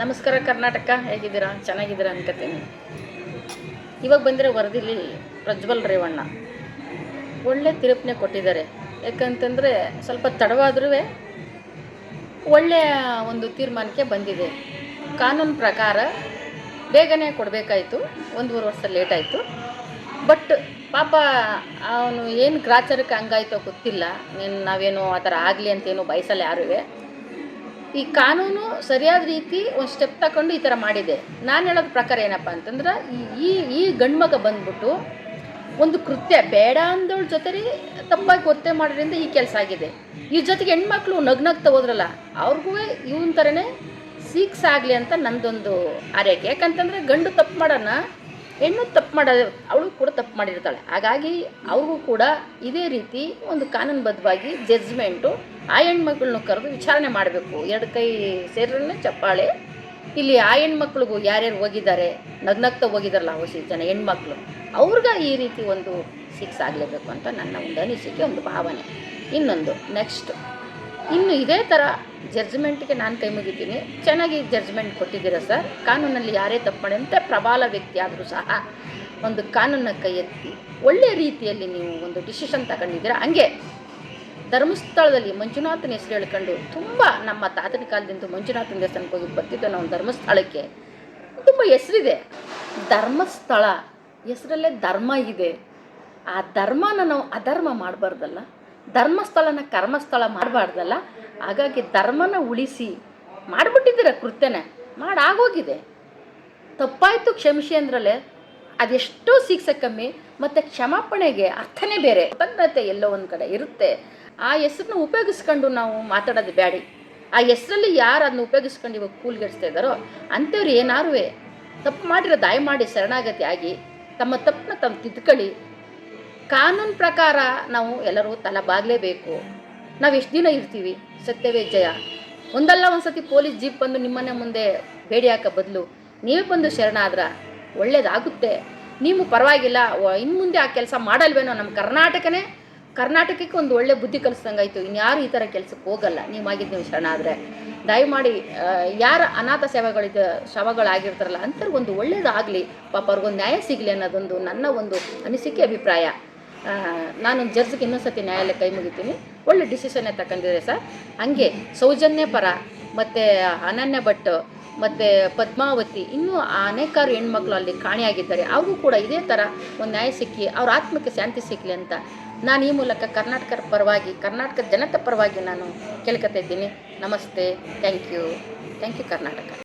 ನಮಸ್ಕಾರ ಕರ್ನಾಟಕ, ಹೇಗಿದ್ದೀರಾ? ಚೆನ್ನಾಗಿದ್ದೀರಾ ಅನ್ಕೋತೀನಿ. ಇವಾಗ ಬಂದಿರೋ ವರದಿಲಿ ಪ್ರಜ್ವಲ್ ರೇವಣ್ಣ. ಒಳ್ಳೆ ತಿರುಪ್ನೆ ಕೊಟ್ಟಿದ್ದಾರೆ. ಯಾಕಂತಂದರೆ ಸ್ವಲ್ಪ ತಡವಾದ್ರೂ ಒಳ್ಳೆಯ ಒಂದು ತೀರ್ಮಾನಕ್ಕೆ ಬಂದಿದೆ. ಕಾನೂನು ಪ್ರಕಾರ ಬೇಗನೆ ಕೊಡಬೇಕಾಯಿತು. ಒಂದೂವರೆ ವರ್ಷ ಲೇಟಾಯಿತು. ಬಟ್ ಪಾಪ ಅವನು ಏನು ಗ್ರಾಚಾರಕ್ಕೆ ಹಂಗಾಯ್ತೋ ಗೊತ್ತಿಲ್ಲ. ನೀನು ನಾವೇನು ಆ ಥರ ಆಗಲಿ ಅಂತೇನು ಬಯಸಲ್ಲ ಯಾರೂ ಈ ಕಾನೂನು ಸರಿಯಾದ ರೀತಿ ಒಂದು ಸ್ಟೆಪ್ ತಗೊಂಡು ಈ ಥರ ಮಾಡಿದೆ. ನಾನು ಹೇಳೋದ್ರ ಪ್ರಕಾರ ಏನಪ್ಪ ಅಂತಂದ್ರೆ, ಈ- ಈ ಗಂಡ್ಮಗ ಬಂದ್ಬಿಟ್ಟು ಒಂದು ಕೃತ್ಯ, ಬೇಡ ಅಂದವಳ ಜೊತೆಲಿ ತಪ್ಪಾಗಿ ಒತ್ತೆ ಮಾಡೋದ್ರಿಂದ ಈ ಕೆಲಸ ಆಗಿದೆ. ಈ ಜೊತೆಗೆ ಹೆಣ್ಮಕ್ಳು ನಗ್ನಗ್ತಾ ಹೋದ್ರಲ್ಲ, ಅವ್ರಿಗೂ ಇವನ್ ಥರನೇ ಸಿಕ್ಸ್ ಆಗಲಿ ಅಂತ ನಂದೊಂದು ಆರೈಕೆ ಯಾಕಂತಂದರೆ ಗಂಡು ತಪ್ಪು ಮಾಡೋಣ ಹೆಣ್ಣು ತಪ್ಪು ಮಾಡೋದು ಅವಳು ಕೂಡ ತಪ್ಪು ಮಾಡಿರ್ತಾಳೆ. ಹಾಗಾಗಿ ಅವ್ರಿಗೂ ಕೂಡ ಇದೇ ರೀತಿ ಒಂದು ಕಾನೂನುಬದ್ಧವಾಗಿ ಜಡ್ಜ್ಮೆಂಟು ಆ ಹೆಣ್ಮಕ್ಳನ್ನ ಕರೆದು ವಿಚಾರಣೆ ಮಾಡಬೇಕು. ಎರಡು ಕೈ ಸೇರಲೇ ಚಪ್ಪಾಳೆ. ಇಲ್ಲಿ ಆ ಹೆಣ್ಮಕ್ಳಿಗೂ ಯಾರ್ಯಾರು ಹೋಗಿದ್ದಾರೆ, ನಗ್ನಗ್ತ ಹೋಗಿದಾರಲ್ಲ ಅವಶ್ಯ ಜನ ಹೆಣ್ಮಕ್ಳು, ಅವ್ರಿಗೆ ಈ ರೀತಿ ಒಂದು ಸಿಕ್ಸ್ ಆಗಲೇಬೇಕು ಅಂತ ನನ್ನ ಒಂದು ಅನಿಸಿಕೆ, ಒಂದು ಭಾವನೆ. ಇನ್ನೊಂದು ನೆಕ್ಸ್ಟ್ ಇನ್ನು ಇದೇ ಥರ ಜಡ್ಜ್ಮೆಂಟ್ಗೆ ನಾನು ಕೈ ಮುಗಿತೀನಿ. ಚೆನ್ನಾಗಿ ಜಡ್ಜ್ಮೆಂಟ್ ಕೊಟ್ಟಿದ್ದೀರಾ ಸರ್? ಕಾನೂನಲ್ಲಿ ಯಾರೇ ತಪ್ಪು ಮಾಡಿದಂತೆ ಪ್ರಬಲ ವ್ಯಕ್ತಿ ಆದರೂ ಸಹ ಒಂದು ಕಾನೂನನ್ನ ಕೈ ಎತ್ತಿ ಒಳ್ಳೆಯ ರೀತಿಯಲ್ಲಿ ನೀವು ಒಂದು ಡಿಸಿಷನ್ ತಗೊಂಡಿದ್ದೀರಾ? ಹಂಗೆ ಧರ್ಮಸ್ಥಳದಲ್ಲಿ ಮಂಜುನಾಥನ ಹೆಸರು ಹೇಳ್ಕೊಂಡು ತುಂಬ ನಮ್ಮ ತಾತನ ಕಾಲದಿಂದ ಮಂಜುನಾಥನ ದೇವಸ್ಥಾನಕ್ಕೆ ಹೋಗಿ ಬರ್ತಿದ್ದೋ ನಾವು ಧರ್ಮಸ್ಥಳಕ್ಕೆ. ತುಂಬ ಹೆಸರಿದೆ. ಧರ್ಮಸ್ಥಳ. ಹೆಸರಲ್ಲೇ ಧರ್ಮ ಇದೆ. ಆ ಧರ್ಮನ ನಾವು ಅಧರ್ಮ ಮಾಡಬಾರ್ದಲ್ಲ. ಧರ್ಮಸ್ಥಳನ ಕರ್ಮಸ್ಥಳ ಮಾಡಬಾರ್ದಲ್ಲ. ಹಾಗಾಗಿ ಧರ್ಮನ ಉಳಿಸಿ ಮಾಡಿಬಿಟ್ಟಿದ್ದೀರ ಕೃತ್ಯನ, ಮಾಡಾಗೋಗಿದೆ. ತಪ್ಪಾಯಿತು ಕ್ಷಮಿಸಿ ಅಂದ್ರಲ್ಲೇ ಅದೆಷ್ಟೋ ಸಿಗ್ಸ ಕಮ್ಮಿ, ಮತ್ತು ಕ್ಷಮಾಪಣೆಗೆ ಅರ್ಥನೇ ಬೇರೆ. ಕೃತಜ್ಞತೆ ಎಲ್ಲೋ ಒಂದು ಕಡೆ ಇರುತ್ತೆ. ಆ ಹೆಸ್ರನ್ನ ಉಪಯೋಗಿಸ್ಕೊಂಡು ನಾವು ಮಾತಾಡೋದು ಬ್ಯಾಡಿ. ಆ ಹೆಸರಲ್ಲಿ ಯಾರು ಅದನ್ನ ಉಪಯೋಗಿಸ್ಕೊಂಡು ಇವಾಗ ಕೂಲ್ಗೆಡಿಸ್ತಾ ಇದ್ದಾರೋ ಅಂಥವ್ರು ಏನಾರು ತಪ್ಪು ಮಾಡಿರೋ ದಯಮಾಡಿ ಶರಣಾಗತಿ ಆಗಿ ತಮ್ಮ ತಪ್ಪನ್ನ ತಮ್ಮ ತಿದ್ಕೊಳ್ಳಿ. ಕಾನೂನು ಪ್ರಕಾರ ನಾವು ಎಲ್ಲರೂ ತಲೆ ಬಾಗಲೇಬೇಕು. ನಾವು ಎಷ್ಟು ದಿನ ಇರ್ತೀವಿ? ಸತ್ಯವೇ ಜಯ. ಒಂದಲ್ಲ ಒಂದ್ಸತಿ ಪೊಲೀಸ್ ಜೀಪ್ ಬಂದು ನಿಮ್ಮನೆ ಮುಂದೆ ಬೇಡಿ ಹಾಕೋ ಬದಲು. ನೀವೇ ಬಂದು ಶರಣಾದ್ರ ಒಳ್ಳೇದಾಗುತ್ತೆ. ನೀವು ಪರವಾಗಿಲ್ಲ ಇನ್ನು ಮುಂದೆ ಆ ಕೆಲಸ ಮಾಡಲ್ವೇನೋ ನಮ್ಮ ಕರ್ನಾಟಕನೇ? ಕರ್ನಾಟಕಕ್ಕೆ ಒಂದು ಒಳ್ಳೆ ಬುದ್ಧಿ ಕಲಿಸ್ದಂಗಾಯ್ತು. ಇನ್ಯಾರು ಈ ಥರ ಕೆಲಸಕ್ಕೆ ಹೋಗಲ್ಲ. ನೀವು ಆಗಿದ್ದು ನೀವು ಶರಣಾದರೆ ದಯಮಾಡಿ ಯಾರ ಅನಾಥ ಸೇವೆಗಳಿದ್ದ ಶವಗಳಾಗಿರ್ತಾರಲ್ಲ ಅಂಥವ್ರಿಗೆ ಒಂದು ಒಳ್ಳೇದಾಗಲಿ. ಪಾಪ ಅವ್ರಿಗೊಂದು ನ್ಯಾಯ ಸಿಗಲಿ ಅನ್ನೋದೊಂದು ನನ್ನ ಒಂದು ಅನಿಸಿಕೆ ಅಭಿಪ್ರಾಯ. ನಾನು ಜಡ್ಜ್ಗೆ ಇನ್ನೊಂದ್ಸತಿ ನ್ಯಾಯಾಲಯ ಕೈ ಮುಗಿತೀನಿ. ಒಳ್ಳೆ ಡಿಸಿಷನ್ನೇ ತಗೊಂಡಿದೆ ಸರ್. ಹಂಗೆ ಸೌಜನ್ಯ ಪರ, ಮತ್ತು ಅನನ್ಯ ಭಟ್, ಮತ್ತು ಪದ್ಮಾವತಿ, ಇನ್ನೂ ಅನೇಕಾರು ಹೆಣ್ಮಕ್ಳು ಅಲ್ಲಿ ಕಾಣೆಯಾಗಿದ್ದಾರೆ. ಅವರು ಕೂಡ ಇದೇ ಥರ ಒಂದು ನ್ಯಾಯ ಸಿಕ್ಕಿ, ಅವ್ರ ಆತ್ಮಕ್ಕೆ ಶಾಂತಿ ಸಿಕ್ಕಲಿ ಅಂತ ನಾನು ಈ ಮೂಲಕ ಕರ್ನಾಟಕ ಪರವಾಗಿ, ಕರ್ನಾಟಕದ ಜನತೆ ಪರವಾಗಿ ನಾನು ಕೇಳ್ಕೊತಾ ಇದ್ದೀನಿ. ನಮಸ್ತೆ. Thank you thank you Karnataka.